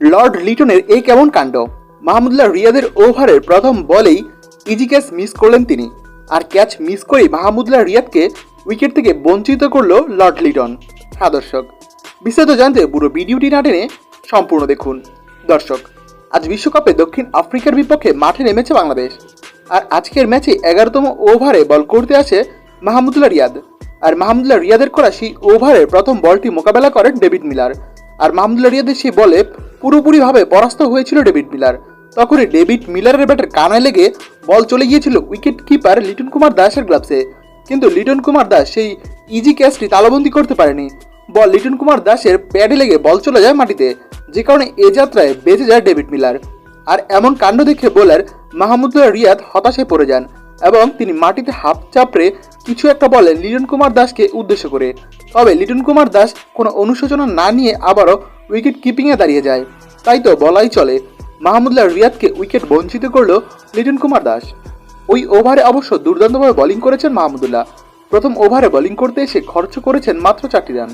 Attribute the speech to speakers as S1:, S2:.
S1: Lord লিটনের এই কেমন কাণ্ড? মাহমুদুল্লাহ রিয়াদের ওভারের প্রথম বলেই ইজি ক্যাচ মিস করলেন তিনি। আর ক্যাচ মিস করেই মাহমুদুল্লাহ রিয়াদকে উইকেট থেকে বঞ্চিত করল লর্ড লিটন। হ্যাঁ দর্শক, বিস্তারিত জানতে পুরো ভিডিওটি না টেনে সম্পূর্ণ দেখুন। দর্শক, আজ বিশ্বকাপে দক্ষিণ আফ্রিকার বিপক্ষে মাঠে নেমেছে বাংলাদেশ। আর আজকের ম্যাচে এগারোতম ওভারে বল করতে আসে মাহমুদুল্লাহ রিয়াদ। আর মাহমুদুল্লাহ রিয়াদের করা সেই ওভারে প্রথম বলটি মোকাবেলা করেন ডেভিড মিলার। আর মাহমুদুল্লাহ রিয়াদের সেই বলে পুরোপুরিভাবে পরাস্ত হয়েছিল ডেভিড মিলার। তখনই ডেভিড মিলারের ব্যাটের কানায় লেগে বল চলে গিয়েছিল উইকেট কিপার লিটন কুমার দাসের গ্লাভসে। কিন্তু লিটন কুমার দাস সেই ইজি ক্যাচটি তালাবন্দি করতে পারেনি। বল লিটন কুমার দাসের প্যাডে লেগে বল চলে যায় মাটিতে, যে কারণে এ যাত্রায় বেঁচে যায় ডেভিড মিলার। আর এমন কাণ্ড দেখে বোলার মাহমুদুল্লাহ রিয়াদ হতাশায় পড়ে যান এবং তিনি মাটিতে হাফ চাপড়ে কিছু একটা বলে লিটন কুমার দাসকে উদ্দেশ্য করে। তবে লিটন কুমার দাস কোনো অনুশোচনা না নিয়ে আবারও উইকেট কিপিংয়ে দাঁড়িয়ে যায়। তাই তো বলাই চলে মাহমুদুল্লাহ রিয়াদকে উইকেট বঞ্চিত করল লিটন কুমার দাস। ওই ওভারে অবশ্য দুর্দান্তভাবে বোলিং করেছেন মাহমুদুল্লাহ। প্রথম ওভারে বোলিং করতে এসে খরচ করেছেন মাত্র চারটি রান